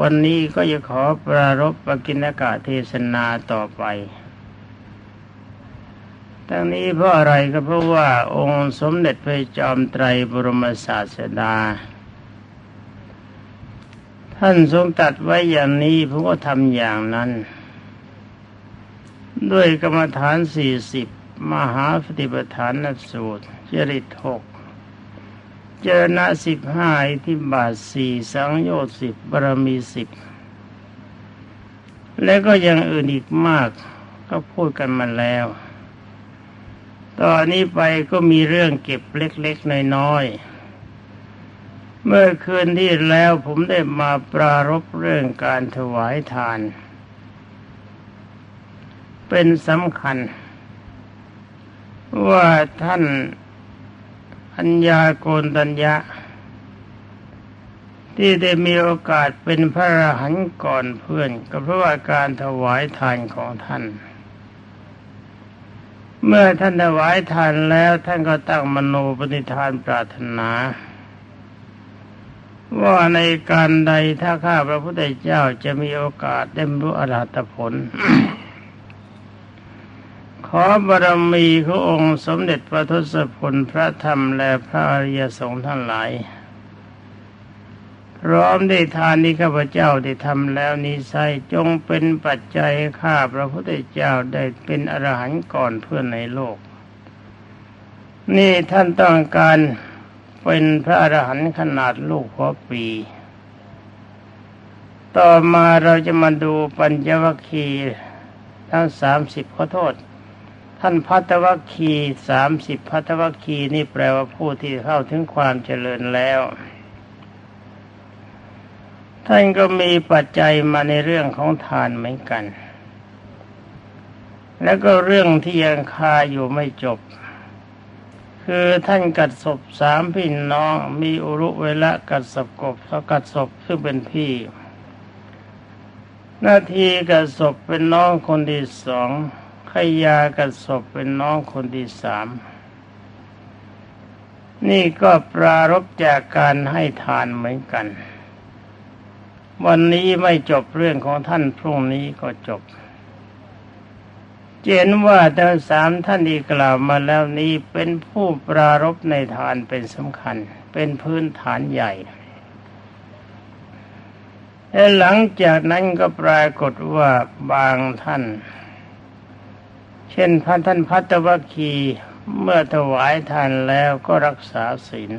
วันนี้ก็จะขอปรารบปกิณกะเทศนาต่อไปทั้งนี้เพราะอะไรก็เพราะว่าองค์สมเด็จพระจอมไตรบรมศาสดา ท่านทรงตัดไว้อย่างนี้ผมก็ทำอย่างนั้น ด้วยกรรมฐานสี่สิบมหาปฏิปทานนสูตรจริตหก เจรณะสิบห้าที่บาทสี่สังโยชน์สิบบารมีสิบและก็ยังอื่นอีกมากก็พูดกันมาแล้ว ตอนนี้ไปก็มีเรื่องเก็บเล็กๆน้อยๆ เมื่อคืนที่แล้วผมได้มาปรารบเรื่องการถวายทาน เป็นสำคัญ ว่าท่านัญญาโกนตัญญะ ที่ได้มีโอกาสเป็นพระอรหันต์ก่อนเพื่อน ก็เพราะว่าการถวายทานของท่าน เมื่อท่านถวายทานแล้วท่านก็ตั้งมโนปณิธานปรารถนาว่าในการใดถ้าข้าพระพุทธเจ้าจะมีโอกาสได้รู้อรหัตผล อบารมีขององค์สมเด็จพระทศพลพระธรรมและพระอริยสงฆ์ทั้งหลาย พร้อมได้ทานนี้ข้าพเจ้าได้ทำแล้วนี้ใช่จงเป็นปัจจัยข้าพระพุทธเจ้าได้เป็นอรหันต์ก่อนเพื่อนในโลก นี่ท่านต้องการเป็นพระอรหันต์ขนาดลูกหัวปี ต่อมาเราจะมาดูปัญญวัคคีย์ทั้งสามสิบขอโทษ ท่านพัทวัคคีสามสิบพัทวัคคีนี่แปลว่าผู้ที่เข้าถึงความเจริญแล้ว ท่านก็มีปัจจัยมาในเรื่องของทานเหมือนกัน แล้วก็เรื่องที่ยังคาอยู่ไม่จบ คือท่านกัดศพสามพี่น้องมีอุรุเวละกัดศพกบแล้วกัดศพซึ่งเป็นพี่หน้าที่กัดศพเป็นน้องคนที่สอง ขยากับศพเป็นน้องคนที่สาม นี่ก็ปรารบจากการให้ทานเหมือนกัน วันนี้ไม่จบเรื่องของท่านพรุ่งนี้ก็จบ เจนว่าทั้งสามท่านที่กล่าวมาแล้วนี้เป็นผู้ปรารบในทานเป็นสำคัญ เป็นพื้นฐานใหญ่และหลังจากนั้นก็ปรากฏว่าบางท่าน เช่นพระท่านพัตวคีเมื่อถวายทานแล้วก็รักษาศีล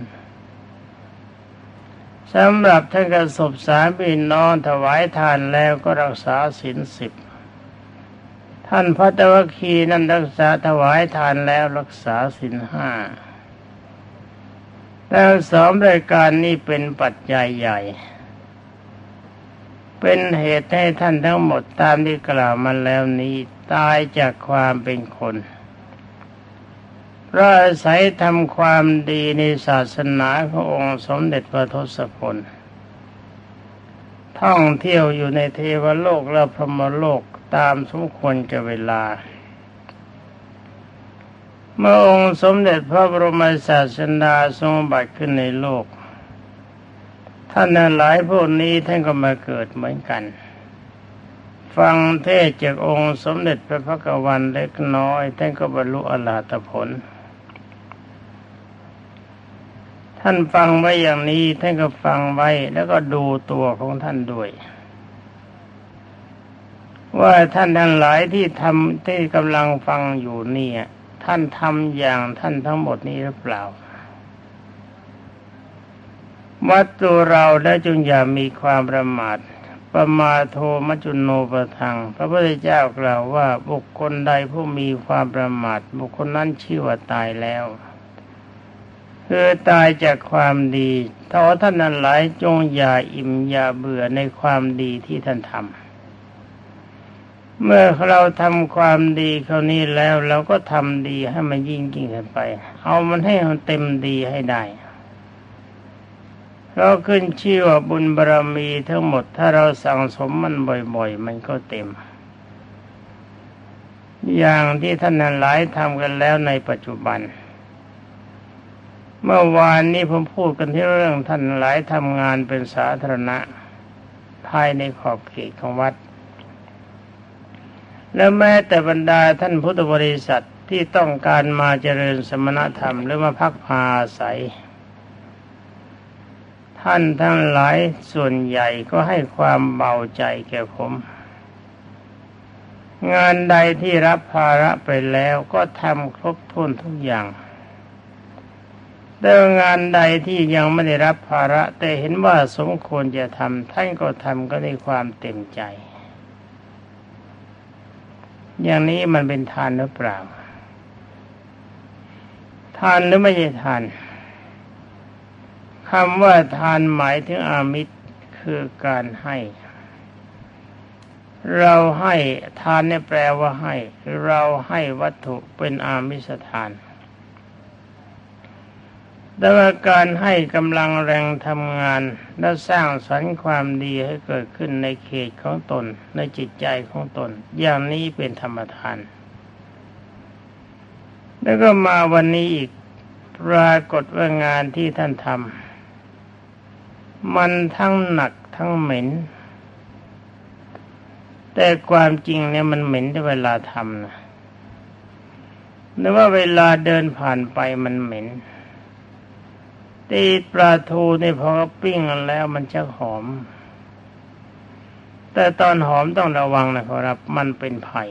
สำหรับท่านกระสบสามีนองถวายทานแล้วก็รักษาศีลสิบท่านพัตวคีนั้นรักษาถวายทานแล้วรักษาศีลห้าแล้วสองรายการนี้เป็นปัจจัยใหญ่ เป็นเหตุให้ท่านทั้งหมดตามที่กล่าวมาแล้วนี้ ตายจากความเป็นคนเพราะอาศัยทำความดีในศาสนาขององค์สมเด็จพระทศพลท่องเที่ยวอยู่ในเทวโลกและพรหมโลกตามสมควรกับเวลา เมื่อองค์สมเด็จพระบรมศาสดาทรงบัติขึ้นในโลก ท่านหลายพวกนี้ท่านก็มาเกิดเหมือนกัน ฟังเทศจากองค์สมเด็จพระพักวันเล็กน้อยท่านก็บรรลุอรหัตผล ท่านฟังไว้อย่างนี้ท่านก็ฟังไว้แล้วก็ดูตัวของท่านด้วย ว่าท่านทั้งหลายที่ทำที่กำลังฟังอยู่นี่ท่านทำอย่างท่านทั้งหมดนี้หรือเปล่าวัดตัวเราและจงอย่ามีความประมาท ปมาโทมจุนโนประทัง พระพุทธเจ้ากล่าวว่าบุคคลใดผู้มีความประมาทบุคคลนั้นชื่อว่าตายแล้วคือตายจากความดีถ้าท่านนั้นหลายจงอย่าอิ่มอย่าเบื่อในความดีที่ท่านทำเมื่อเราทำความดีคราวนี้แล้วเราก็ทำดีให้มันยิ่งยิ่งขึ้นไป เอามันให้มันเต็มดีให้ได้ เราขึ้นชื่อว่าบุญบารรมีทั้งหมด ถ้าเราสั่งสมมันบ่อย ๆ มันก็เต็ม อย่างที่ท่านหลายทำกันแล้วในปัจจุบัน เมื่อวานนี้ผมพูดกันที่เรื่องท่านหลายทำงานเป็นสาธารณะทายในขอบเขตของวัด และแม้แต่บรรดาท่านพุทธบริษัทที่ต้องการมาเจริญสมณธรรมหรือมาพักพาอาศัย ท่านทั้งหลายส่วนใหญ่ก็ให้ความเบาใจแก่ผม งานใดที่รับภาระไปแล้วก็ทำครบถ้วนทุกอย่างแต่งานใดที่ยังไม่ได้รับภาระ แต่เห็นว่าสมควรจะทำท่านก็ทำก็ในความเต็มใจ อย่างนี้มันเป็นทานหรือเปล่า ทานหรือไม่ใช่ทาน คำว่าทานหมายถึงอามิตรคือการให้ เราให้ทานเนี่ยแปลว่าให้ เราให้วัตถุเป็นอามิสทาน แต่ว่าการให้กำลังแรงทำงาน และสร้างสรรค์ความดีให้เกิดขึ้นในเขตของตน ในจิตใจของตน อย่างนี้เป็นธรรมทาน แล้วก็มาวันนี้อีกปรากฏว่างานที่ท่านทำ มันทั้งหนักทั้งเหม็น แต่ความจริงเนี่ยมันเหม็นในเวลาทำนะหรือว่าเวลาเดินผ่านไปมันเหม็น ตีปลาทูนี่พอปิ้งแล้วมันจะหอม แต่ตอนหอมต้องระวังนะครับ มันเป็นไผ่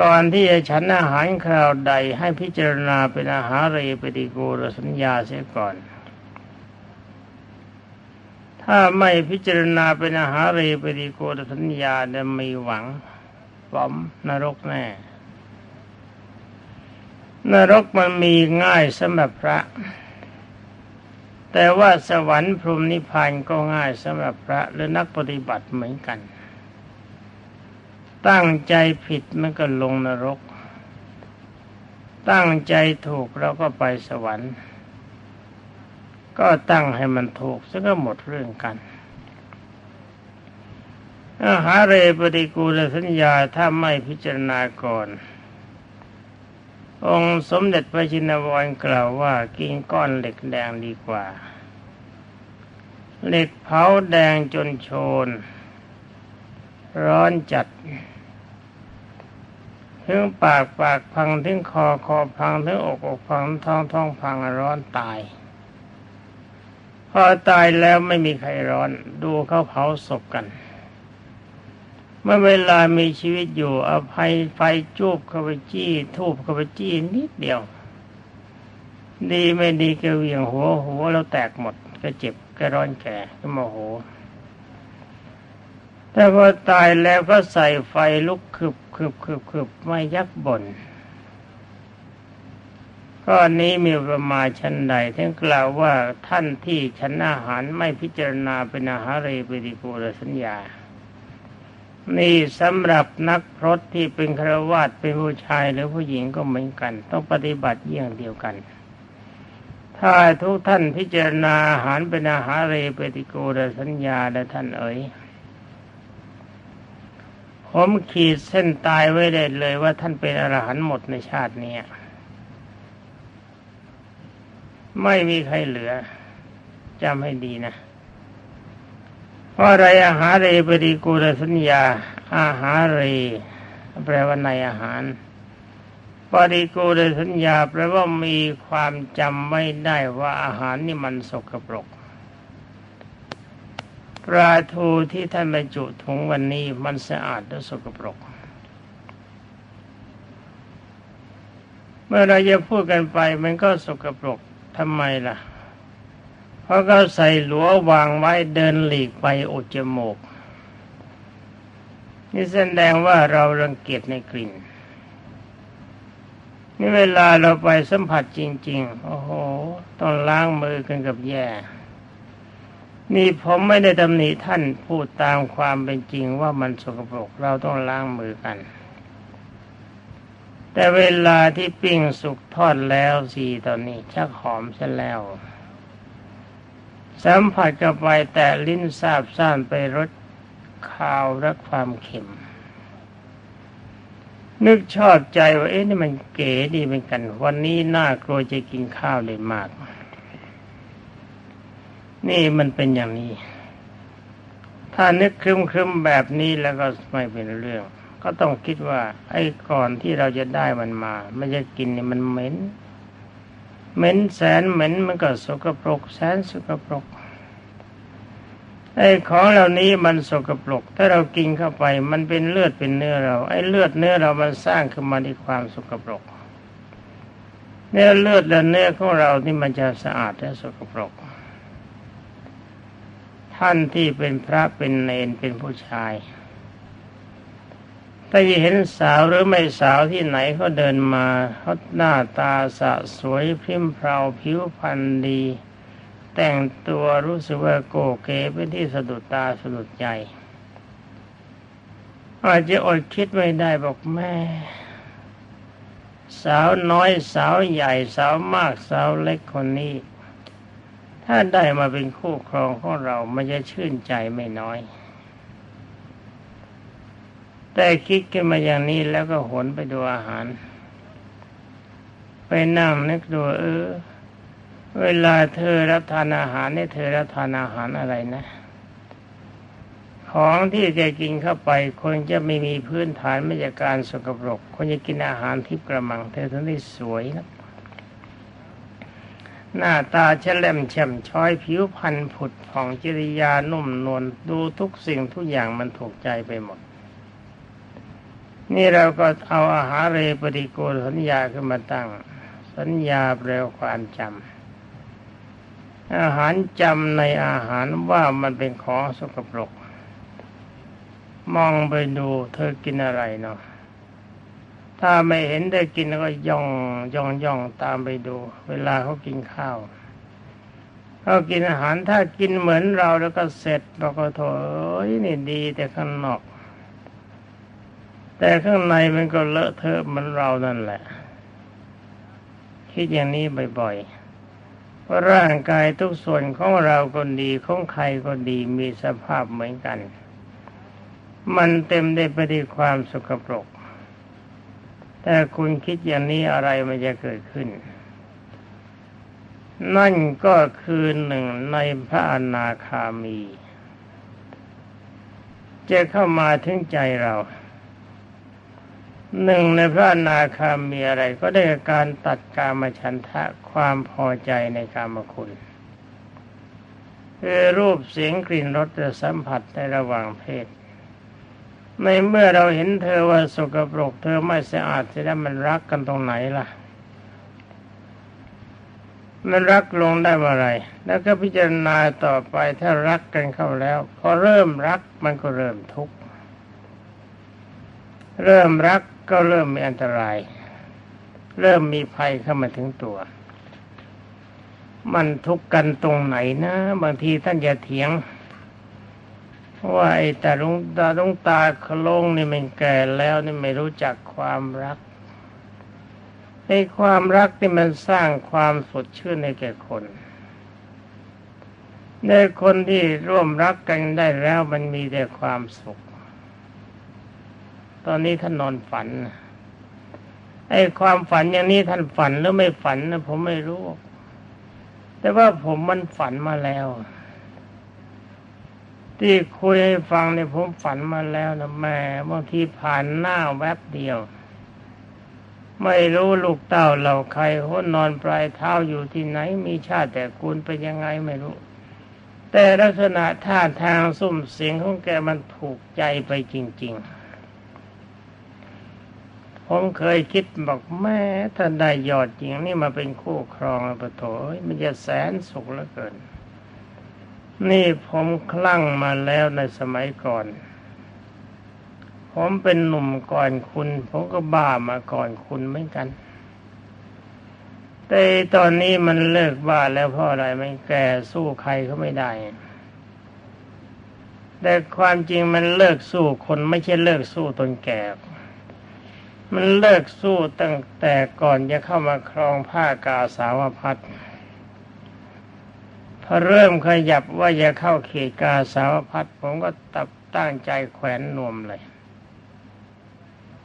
ก่อนที่จะฉันอาหารคราวใดให้พิจารณาเป็นอาหารเรปฏิโกรสัญญาเสียก่อน ถ้าไม่พิจารณาเป็นอาหารเรปฏิโกรสัญญาจะมีหวังปลอมนรกแน่ นรกมันมีง่ายสำหรับพระ แต่ว่าสวรรค์พรหมนิพพานก็ง่ายสำหรับพระหรือนักปฏิบัติเหมือนกัน ตั้งใจผิดมันก็ลงนรก ตั้งใจถูกเราก็ไปสวรรค์ ก็ตั้งให้มันถูกซะก็หมดเรื่องกันอาหาเรปฏิกูลสัญญาถ้าไม่พิจารณาก่อน องค์สมเด็จพระชินวรกล่าวว่ากินก้อนเหล็กแดงดีกว่า เหล็กเผาแดงจนโชน ร้อนจัดถึงปากปากพังถึงคอคอพังถึงอกอกพังท้องท้องพังร้อนตาย พอตายแล้วไม่มีใครร้อน ดูเขาเผาศพกัน เมื่อเวลามีชีวิตอยู่อภัยไฟจูบเข้าไปจี้ ทูบเข้าไปจี้นิดเดียว ดีไม่ดีก็เวียงหัวหัวเราแตกหมด ก็เจ็บก็ร้อนแก่ก็โมโหแต่พอตายแล้วก็ใส่ไฟลุกคึบคึบคึบคึบไม่ยักบ่น ก็นี้มีประมาชั้นใดท่านกล่าวว่าท่านที่ฉันอาหารไม่พิจารณาเป็นอาหารเรปิติโกรสัญญา นี่สำหรับนักพรตที่เป็นครวาสเป็นผู้ชายหรือผู้หญิงก็เหมือนกัน ต้องปฏิบัติเยี่ยงเดียวกัน ถ้าทุกท่านพิจารณาอาหารเป็นอาหารเรเปติโกรสัญญาและท่านเอ๋ยผมขีดเส้นตายไว้ได้เลยว่าท่านเป็นอรหันต์หมดในชาตินี้ ไม่มีใครเหลือจำให้ดีนะเพราะอะไรอาหารเรปฏิกูลสัญญา อาหารเรแปลว่าในอาหารปฏิกูลสัญญาแปลว่ามีความจำไม่ได้ว่าอาหารนี่มันสกปรกปลาทูที่ท่านบรรจุถุงวันนี้มันสะอาดและสกปรก เมื่อเราจะพูดกันไปมันก็สกปรก ทำไมล่ะ เพราะเขาใส่หลัววางไว้เดินหลีกไปอุดจมูก นี่แสดงว่าเรารังเกียจในกลิ่น นี่เวลาเราไปสัมผัสจริง ๆ โอ้โห ต้องล้างมือกันกับแย่นี่ผมไม่ได้ตำหนิท่านพูดตามความเป็นจริงว่ามันสกปรกเราต้องล้างมือกัน แต่เวลาที่ปิ้งสุกทอดแล้วสีตอนนี้ ชักหอมซะแล้ว สัมผัสกับไปแต่ลิ้นซาบซ่านไปรสข้าวและความเค็ม นึกชอบใจว่าเอ๊ะนี่มันเก๋ดีเป็นกัน วันนี้น่ากลัวจะกินข้าวเลยมาก นี่มันเป็นอย่างนี้ ถ้านึกครึมครึมแบบนี้แล้วก็ไม่เป็นเรื่อง ก็ต้องคิดว่า ไอ้ก่อนที่เราจะได้มันมา ไมันจะกินเนี่ยมันเหม็นเหม็นแสนเหม็นมันก็สกปรกแสนสกปรกไอ้ของเหล่านี้มันสกปรก ถ้าเรากินเข้าไป มันเป็นเลือดเป็นเนื้อเรา ไอ้เลือดเนื้อเรามันสร้างขึ้นมาในความสกปรก เนื้อเลือดและเนื้อของเราที่มันจะสะอาดและสกปรก ท่านที่เป็นพระเป็นเนนเป็นผู้ชาย ถ้าเห็นสาวหรือไม่สาวที่ไหนเขาเดินมาเขาหน้าตาสะสวยพริ้มเพราผิวพรรณดี แต่งตัวรู้สึกว่าโกเก๋เป็นที่สะดุดตาสะดุดใจ อาจจะอดคิดไม่ได้บอกแม่ สาวน้อยสาวใหญ่สาวมากสาวเล็กคนนี้ ถ้าได้มาเป็นคู่ครองของเรามันจะชื่นใจไม่น้อย แต่คิดกันมาอย่างนี้แล้วก็หนไปดูอาหาร ไปนั่งนึกดูเออ เวลาเธอรับทานอาหารนี่เธอรับทานอาหารอะไรนะ ของที่จะกินเข้าไปคนจะไม่มีพื้นฐานไม่จากการสกปรกคนจะกินอาหารที่กระมัง เธอทั้งที่สวยนะหน้าตาเฉลมเฉมช้อยผิวพรรณผุดผ่องจริยานุ่มนวลดูทุกสิ่งทุกอย่างมันถูกใจไปหมด นี่เราก็เอาอาหารเรปฏิโกสัญญาขึ้นมาตั้ง สัญญาแปลความจำอาหารจำในอาหารว่ามันเป็นของสกปรก มองไปดูเธอกินอะไรเนาะถ้าไม่เห็นได้กินก็ย่องย่องย่องตามไปดู เวลาเขากินข้าวเขากินอาหารถ้ากินเหมือนเราแล้วก็เสร็จเราก็โถยนี่ดีแต่ข้างนอก แต่ข้างในมันก็เลอะเทอะเหมือนเรานั่นแหละ คิดอย่างนี้บ่อยๆเพราะร่างกายทุกส่วนของเราก็ดีของใครก็ดีมีสภาพเหมือนกัน มันเต็มได้ไปด้วยความสกปรก แต่คุณคิดอย่างนี้อะไรมันจะเกิดขึ้น นั่นก็คือหนึ่งในพระอนาคามี จะเข้ามาถึงใจเรา หนึ่งในพระนาคามีอะไรก็ได้การตัดกามฉันทะความพอใจในกามคุณคือรูปเสียงกลิ่นรสสัมผัสในระหว่างเพศ ในเมื่อเราเห็นเธอว่าสกปรกเธอไม่สะอาดจะได้มันรักกันตรงไหนล่ะ มันรักลงได้เมื่อไร แล้วก็พิจารณาต่อไปถ้ารักกันเข้าแล้ว พอเริ่มรักมันก็เริ่มทุกข์เริ่มรัก ก็เริ่มมีอันตราย เริ่มมีภัยเข้ามาถึงตัว มันทุกข์กันตรงไหนนะ บางทีท่านจะเถียงว่าไอ้ตาลุงตาลุงตาคลงนี่มันแก่แล้วนี่ไม่รู้จักความรักไอ้ความรักที่มันสร้างความสดชื่นในแก่คนในคนที่ร่วมรักกันได้แล้วมันมีแต่ความสุข ตอนนี้ท่านนอนฝันไอ้ความฝันอย่างนี้ท่านฝันหรือไม่ฝันนะผมไม่รู้ แต่ว่าผมมันฝันมาแล้ว ที่คุยให้ฟังเนี่ยผมฝันมาแล้วนะแม่บางทีผ่านหน้าแวบเดียว ไม่รู้ลูกเต้าเราใครหนนอนปลายเท้าอยู่ที่ไหน มีชาติแต่คุณเป็นยังไงไม่รู้ แต่ลักษณะท่าทางสุ่มเสียงของแกมันถูกใจไปจริง ๆ ผมเคยคิดบอกแม่ถ้าได้ยอดจริงนี่มาเป็นคู่ครองปะโถมันจะแสนสุขเหลือเกิน นี่ผมคลั่งมาแล้วในสมัยก่อน ผมเป็นหนุ่มก่อนคุณ ผมก็บ้ามาก่อนคุณเหมือนกัน แต่ตอนนี้มันเลิกบ้าแล้วเพราะอะไรมันแก่สู้ใครเขาไม่ได้แต่ความจริงมันเลิกสู้คนไม่ใช่เลิกสู้ตนแก่ มันเลิกสู้ตั้งแต่ก่อนจะเข้ามาครองผ้ากาสาวพัดพอเริ่มขยับว่าจะเข้าเขตกาสาวพัดผมก็ตับตั้งใจแขวนนวมเลย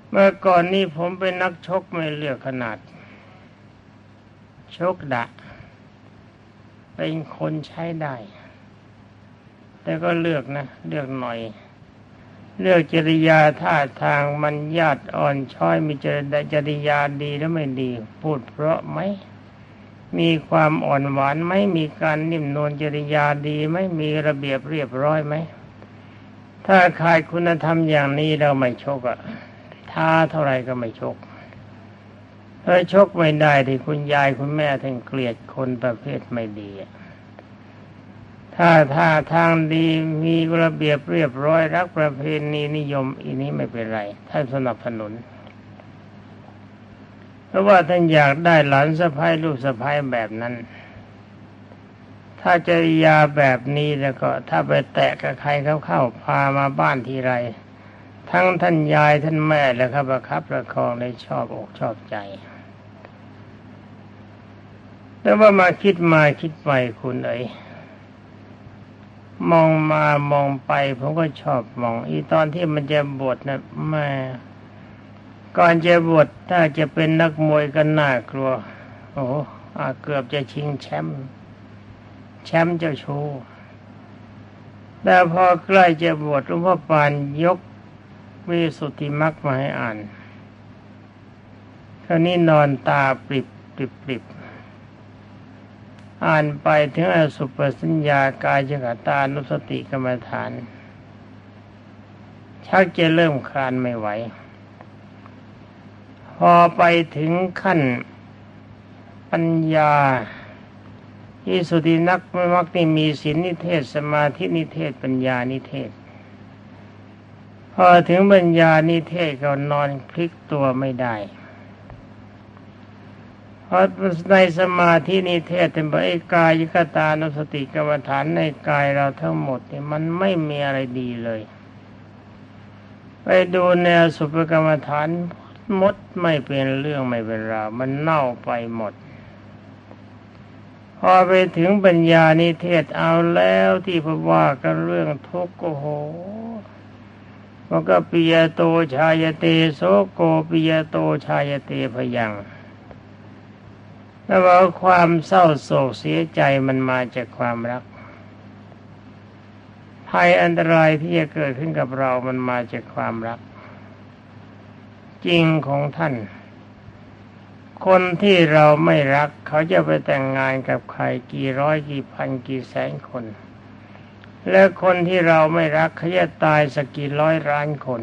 เมื่อก่อนนี้ผมเป็นนักชกไม่เลือกขนาด ชกดะ เป็นคนใช้ได้ แต่ก็เลือกนะ เลือกหน่อย เลือกจริยาท่าทางมันญาติอ่อนช้อยมีจริจริยาดีแล้วไม่ดี พูดเพราะไหมมีความอ่อนหวานไหมมีการนิ่มนวลจริยาดีไหมมีระเบียบเรียบร้อยไหมถ้าขาดคุณธรรมอย่างนี้เราไม่ชกอะท้าเท่าไรก็ไม่ชกถ้าชกไม่ได้ที่คุณยายคุณแม่ถึงเกลียดคนประเภทไม่ดี ถ้าถ้าทางดีมีระเบียบเรียบร้อยรักประเพณีนิยมอีนี้ไม่เป็นไร ท่านสนับสนุน เพราะว่าท่านอยากได้หลานสะพ้ายลูกสะพ้ายแบบนั้น ถ้าจริยาแบบนี้แล้วก็ ถ้าไปแตะกับใครเข้าเข้าพามาบ้านทีไร ทั้งท่านยายท่านแม่แล้วครับประคับประคองในชอบอกชอบใจแต่ว่ามาคิดมาคิดไปคุณเอ๋ย มองมามองไปผมก็ชอบมอง อีตอนที่มันจะบวชนะแม่ก่อนจะบวชถ้าจะเป็นนักมวยก็น่ากลัว โอ้อาเกือบจะชิงแชมป์แชมป์เจ้าชูแต่พอใกล้จะบวชหลวงพ่อปานยกวิสุทธิมรรคมาให้อ่านคราวนี้นอนตาปริบปริบปริบ อ่านไปถึงอสุปสัญญากายจกตานุสติกรรมฐานชักจะเริ่มคลานไม่ไหว พอไปถึงขั้นปัญญาที่สุตินักไม่มักนี่มีศีลนิเทศสมาธินิเทศปัญญานิเทศ พอถึงปัญญานิเทศก็นอนพลิกตัวไม่ได้ เพราะในสมาธินิเทศเป็นบริกายยกตานุสติกรรมฐานในกายเราทั้งหมดเนี่ยมันไม่มีอะไรดีเลย ไปดูแนวสุภกรรมฐานมดไม่เป็นเรื่องไม่เป็นราวมันเน่าไปหมด พอไปถึงปัญญานิเทศเอาแล้วที่พว่ากันเรื่องทุกข์โอ้โหมันก็ปิยโตชายเตโสโกปิยโตชายเตพยัง แล้วว่าความเศร้าโศกเสียใจมันมาจากความรัก ภัยอันตรายที่จะเกิดขึ้นกับเรามันมาจากความรัก จริงของท่าน คนที่เราไม่รัก เขาจะไปแต่งงานกับใครกี่ร้อยกี่พันกี่แสนคน และคนที่เราไม่รักเขาจะตายสักกี่ร้อยล้านคน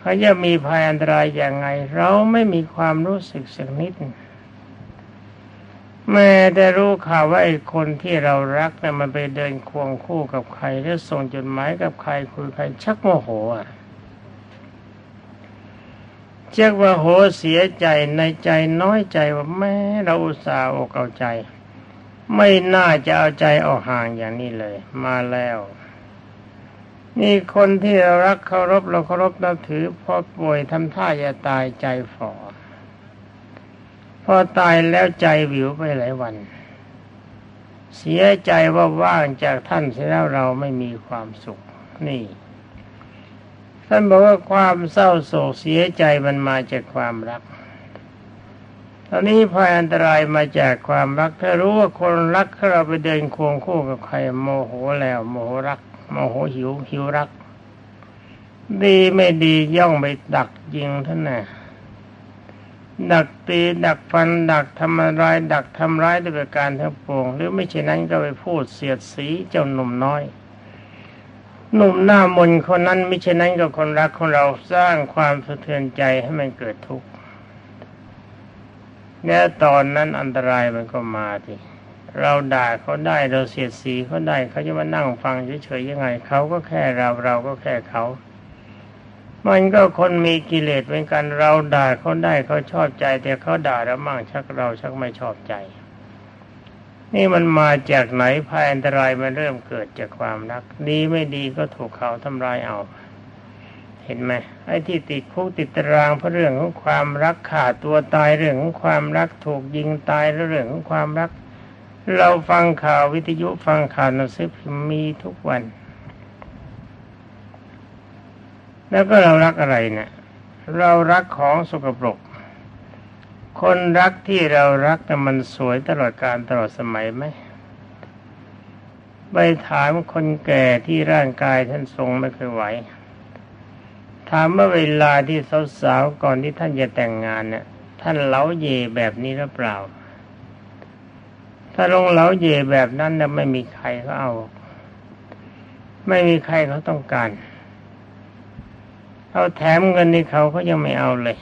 เขาจะมีภัยอันตรายอย่างไง เราไม่มีความรู้สึกสักนิด แม่ได้รู้ข่าวว่าไอ้คนที่เรารักนะ่ะมันไปเดินควงคู่กับใครแล้วส่งจดหมายกับใครคุยใครชักโมโหอะชักว่าโหเสียใจในใจน้อยใจว่าแม่เราอุตส่าห์อกเอาใจ ไม่น่าจะเอาใจออกห่างอย่างนี้เลย มาแล้วนี่คนที่เรารักเคารพเราเคารพนับถือพอป่วยทำท่าจะตายใจฝ่อ พอตายแล้วใจวิวไปหลายวัน เสียใจว่าว่างจากท่านเสียแล้วเราไม่มีความสุข นี่ ท่านบอกว่าความเศร้าโศกเสียใจมันมาจากความรักตอนนี้ภัยอันตรายมาจากความรัก ถ้ารู้ว่าคนรักเราไปเดินควงคู่กับใครโมโหแล้วโมโหรัก โมโหหิวหิวรัก ดีไม่ดีย่องไปดักยิงท่านน่ะ ดักตีดักฟันดักทำร้ายดักทำร้ายด้วยประการทั้งปวงหรือไม่เช่นนั้นก็ไปพูดเสียดสีเจ้าหนุ่มน้อย หนุ่มหน้ามนคนนั้นไม่เช่นนั้นก็คนรักของเราสร้างความสะเทือนใจให้มันเกิดทุกข์เนี่ตอนนั้นอันตรายมันก็มาทีเราด่าเขาได้เราเสียดสีเขาได้เขาจะมานั่งฟังเฉยๆยังไงเขาก็แค่เราเราก็แค่เขา มันก็คนมีกิเลสเหมือนกันเราด่าเขาได้เขาชอบใจ แต่เขาด่าเรามั่งชักเราชักไม่ชอบใจ นี่มันมาจากไหนภัยอันตรายมันเริ่มเกิดจากความรัก ดีไม่ดีก็ถูกเขาทำลายเอา เห็นไหมไอ้ที่ติดคุกติดตารางเพราะเรื่องของความรักขาดตัวตายเรื่องของความรักถูกยิงตายเรื่องของความรัก เราฟังข่าววิทยุฟังข่าวหนังสือพิมพ์มีทุกวัน แล้วก็เรารักอะไรเนะี่ย เรารักของสกปรก คนรักที่เรารักแต่มันสวยตลอดการตลอดสมัยไหมไปถามคนแก่ที่ร่างกายท่านทรงไม่เคยไหว ถามว่าเวลาที่สาวๆก่อนที่ท่านจะแต่งงานเนี่ย ท่านเล้าเยแบบนี้หรือเปล่า ถ้าลงเล้าเยแบบนั้นเนี่ยไม่มีใครเขาเอา ไม่มีใครเขาต้องการ เอาแถมเงินในเขาเขายังไม่เอาเลย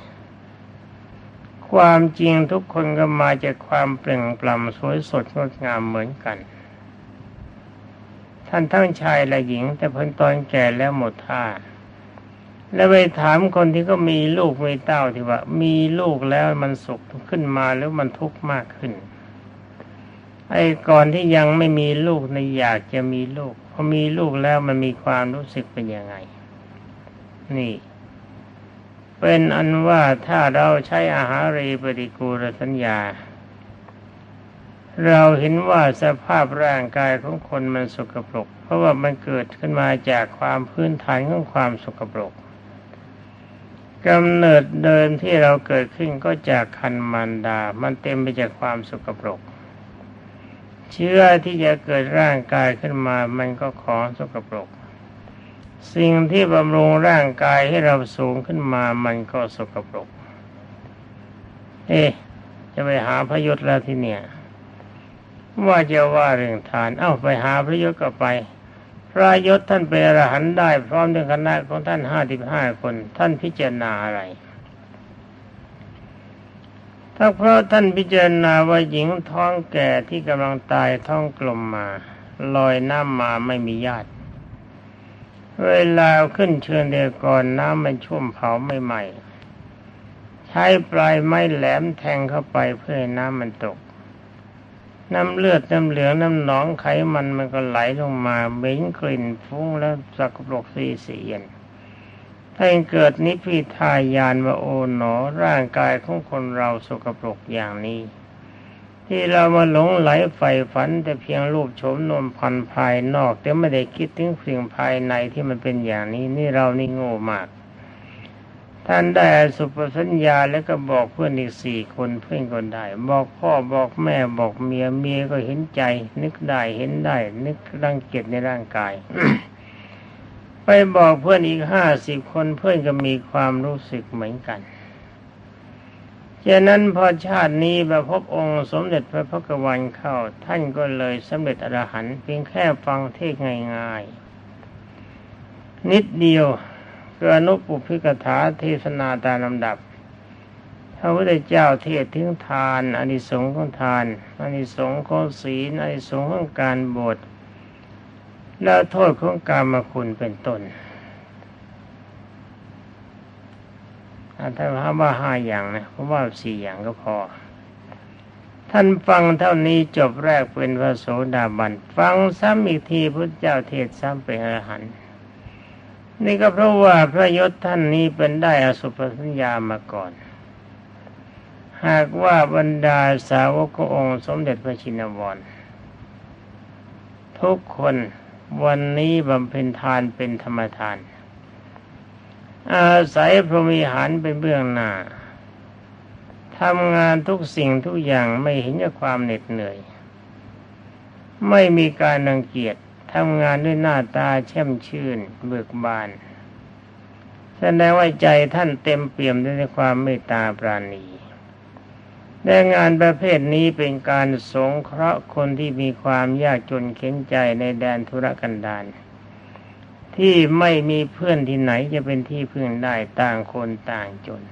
ความจริงทุกคนก็มาจากความเปล่งปลั่งสวยสดงดงามเหมือนกัน ท่านทั้งชายและหญิง แต่เพิ่นตอนแก่แล้วหมดท่า แล้วไปถามคนที่ก็มีลูกมีเต้าที่ว่า มีลูกแล้วมันสุขขึ้นมาแล้วมันทุกข์มากขึ้นไอ้ก่อนที่ยังไม่มีลูกในอยากจะมีลูกพอมีลูกแล้วมันมีความรู้สึกเป็นยังไง นี่เป็นอันว่าถ้าเราใช้อาหารรีปฏิกูลสัญญา เราเห็นว่าสภาพร่างกายของคนมันสกปรก เพราะว่ามันเกิดขึ้นมาจากความพื้นฐานของความสกปรกกำเนิดเดินที่เราเกิดขึ้นก็จากคันมารดา มันเต็มไปจากความสกปรก เชื้อที่จะเกิดร่างกายขึ้นมามันก็ของสกปรก สิ่งที่บำรุงร่างกายให้เราสูงขึ้นมามันก็สกปรก เอ๊จะไปหาพยศแล้วที่เนี่ย ว่าจะว่าเรื่องทาน เอ้าไปหาพระยศก็ไป พระยศท่านเป็นอรหันต์ได้ พร้อมด้วยคณะของท่านห้าสิบห้าคน ท่านพิจารณาอะไร ถ้าเพราะท่านพิจารณาว่าหญิงท้องแก่ที่กำลังตายท้องกลมมา ลอยน้ำมาไม่มีญาติ เวลาขึ้นเชิญเดียก่อนน้ำมันชุ่มเผาไม่ใหม่ใช้ปลายไม้แหลมแทงเข้าไปเพื่อให้น้ำมันตก น้ำเลือดน้ำเหลืองน้ำหนองไขมันมันก็ไหลลงมาเหม็นกลิ่นฟุ้งแล้วสักปรกสีเสียนถ้าเกิดนิพิทายานว่าโอ๋หนอร่างกายของคนเราสกปรกอย่างนี้ ที่เรามาหลงไหลใฝ่ฝัน แต่เพียงรูปโฉมนวลพันภายนอก แต่ไม่ได้คิดถึงสิ่งภายในที่มันเป็นอย่างนี้นี่เรานี่โง่มาก ท่านได้สุปสัญญาแล้วก็บอกเพื่อนอีกสี่คนเพื่อนก็ได้ บอกพ่อบอกแม่บอกเมียเมียก็เห็นใจ นึกได้เห็นได้ นึกรังเกียจในร่างกายไปบอกเพื่อนอีกห้าสิบคนเพื่อนก็มีความรู้สึกเหมือนกัน ฉะนั้นพอชาตินี้มาพบองค์สมเด็จพระพุทธวันเข้า ท่านก็เลยสำเร็จอรหันต์เพียงแค่ฟังเทศง่ายๆ นิดเดียวคืออนุปุพิกถาเทศนาตามลำดับพระพุทธเจ้าเทศถึงทานอานิสงส์ของทานอานิสงส์ของศีลอานิสงส์ของการบวชและโทษของการมาคุณเป็นต้น ถ้าพว่าห้าอย่างนะผมว่าสี่อย่างก็พอ ท่านฟังเท่านี้จบแรกเป็นพระโสดาบัน ฟังซ้ำอีกทีพระเจ้าเทศซ้ำเป็นอรหันต์นี่ก็เพราะว่าพระยศท่านนี้เป็นได้อสุภสัญญามาก่อน หากว่าบรรดาสาวกองค์สมเด็จพระชินวรทุกคนวันนี้บำเพ็ญทานเป็นธรรมทาน อาศัยพรหมิหารเป็นเบื้องหน้าทำงานทุกสิ่งทุกอย่างไม่เห็นจากความเหน็ดเหนื่อย ไม่มีการรังเกียจทำงานด้วยหน้าตาแช่มชื่น เบิกบานแสดงว่าใจท่านเต็มเปี่ยมด้วยความเมตตาปราณีแต่งานประเภทนี้เป็นการสงเคราะห์คนที่มีความยากจนเข็นใจในแดนธุรกันดาร ที่ไม่มีเพื่อนที่ไหนจะเป็นที่พึ่งได้ต่างคนต่างจน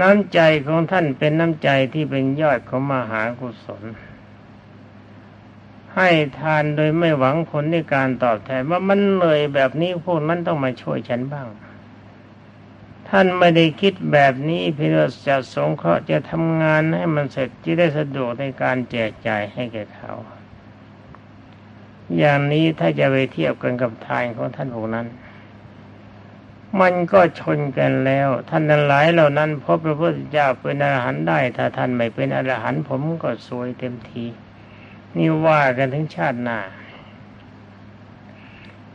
น้ำใจของท่านเป็นน้ำใจที่เป็นยอดของมหากุศล ให้ทานโดยไม่หวังผลในการตอบแทนว่ามันเหนื่อยแบบนี้พวกนั้นต้องมาช่วยฉันบ้าง ท่านไม่ได้คิดแบบนี้เพื่อจะสงเคราะห์จะทำงานให้มันเสร็จจะได้สะดวกในการแจกจ่ายให้แก่เขา อย่างนี้ถ้าจะไปเทียบกันกับทานของท่านพวกนั้น มันก็ชนกันแล้ว ท่านนั้นหลายเหล่านั้นพบพระพุทธเจ้าเป็นอรหันต์ได้ ถ้าท่านไม่เป็นอรหันต์ผมก็สวยเต็มทีนี่ว่ากันถึงชาติหน้า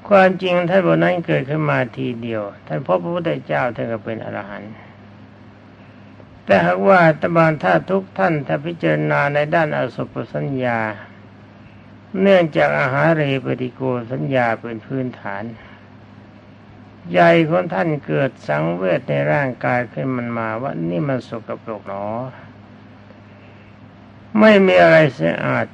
ความจริงท่านบนนั้นเกิดขึ้นมาทีเดียว ท่านพบพระพุทธเจ้าท่านก็เป็นอรหันต์แต่หากว่าตบานถ้าทุกท่านถ้าพิจารณาในด้านอสุภสัญญา เนื่องจากอาหารเรปฏิโกสัญญาเป็นพื้นฐานใหญ่ของท่านเกิดสังเวชในร่างกายขึ้นมันมาว่านี่มันสกปรกหนอ ไม่มีอะไรสะอาด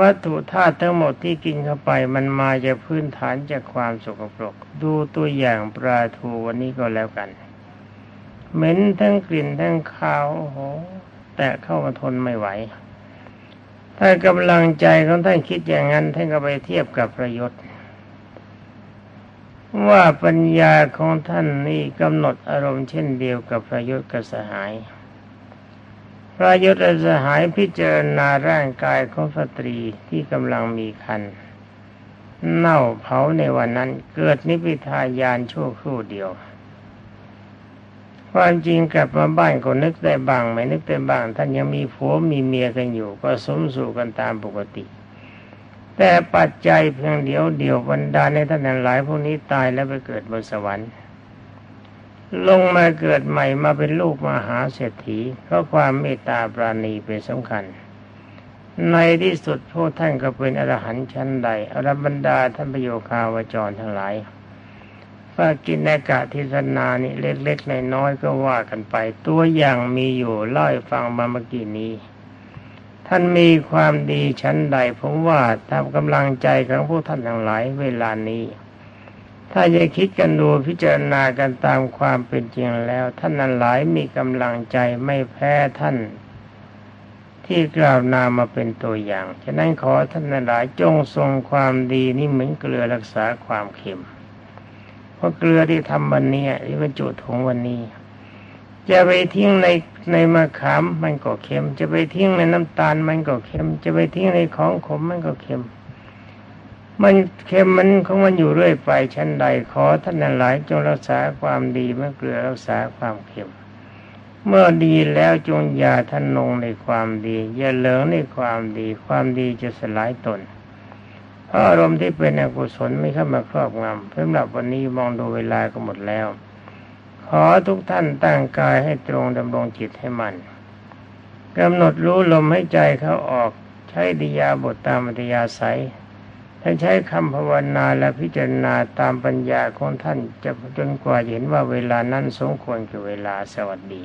วัตถุธาตุทั้งหมดที่กินเข้าไปมันมาจากพื้นฐานจากความสกปรก ดูตัวอย่างปลาทูวันนี้ก็แล้วกัน เหม็นทั้งกลิ่นทั้งคาวโอ้โห แต่เข้ามาทนไม่ไหว ถ้ากำลังใจของท่านคิดอย่างนั้น ท่านก็ไปเทียบกับประยศว่าปัญญาของท่านนี่กำหนดอารมณ์เช่นเดียวกับพระยศกับสหายพระยศและสหายพิจารณาร่างกายของสตรีที่กำลังมีคันเน่าเผาในวันนั้นเกิดนิพพิทายานชั่วครู่เดียว ความจริงกลับมาบ้านก็นึกได้บ้างไม่นึกได้บ้างท่านยังมีผัวมีเมียกันอยู่ ก็สมสู่กันตามปกติ แต่ปัจจัยเพียงเดียวเดียวบรรดาในท่านหลายพวกนี้ตายแล้วไปเกิดบนสวรรค์ ลงมาเกิดใหม่มาเป็นลูกมหาเศรษฐี เพราะความเมตตาปราณีเป็นสำคัญ ในที่สุดพวกท่านก็เป็นอรหันต์ชั้นใดอรบรรดาท่านประโยคาวจรทั้งหลาย ว่ากินในกะทิศนานี่เล็กๆน้อยๆก็ว่ากันไป ตัวอย่างมีอยู่เล่าให้ฟังมาเมื่อกี้นี้ ท่านมีความดีชั้นใดผมว่าตามกำลังใจของพวกท่านทั้งหลายเวลานี้ ถ้าจะคิดกันดูพิจารณากันตามความเป็นจริงแล้ว ท่านนั้นหลายมีกำลังใจไม่แพ้ท่านที่กล่าวนามาเป็นตัวอย่าง ฉะนั้นขอท่านนั้นหลายจงทรงความดีนี่เหมือนเกลือรักษาความเค็ม เพราเกลือที่ทำวันนี้ที่บรรจุถุงวันนี้ จะไปทิ้งในในมะขามมันก็เค็ม จะไปทิ้งในน้ำตาลมันก็เค็ม จะไปทิ้งในของขมมันก็เค็ม มันเค็มมันของมันอยู่เรื่อยไปชั้นใดขอท่านหลายจงรักษาความดีเมื่อเกลือรักษาความเค็ม เมื่อดีแล้วจงอย่าท่านนงในความดี อย่าเหลิงในความดี ความดีจะสลายตน อารมณ์ที่เป็นอกุศลไม่เข้ามาครอบงำเพื่อหลับวันนี้มองดูเวลาก็หมดแล้ว ขอทุกท่านตั้งกายให้ตรงดำรงจิตให้มันกำหนดรู้ลมให้ใจเขาออกใช้ดิยาบทตามอัธยาศัยถ้าใช้คำภาวนาและพิจารณาตามปัญญาของท่านจะจนกว่าเห็นว่าเวลานั้นสมควรกับเวลาสวัสดี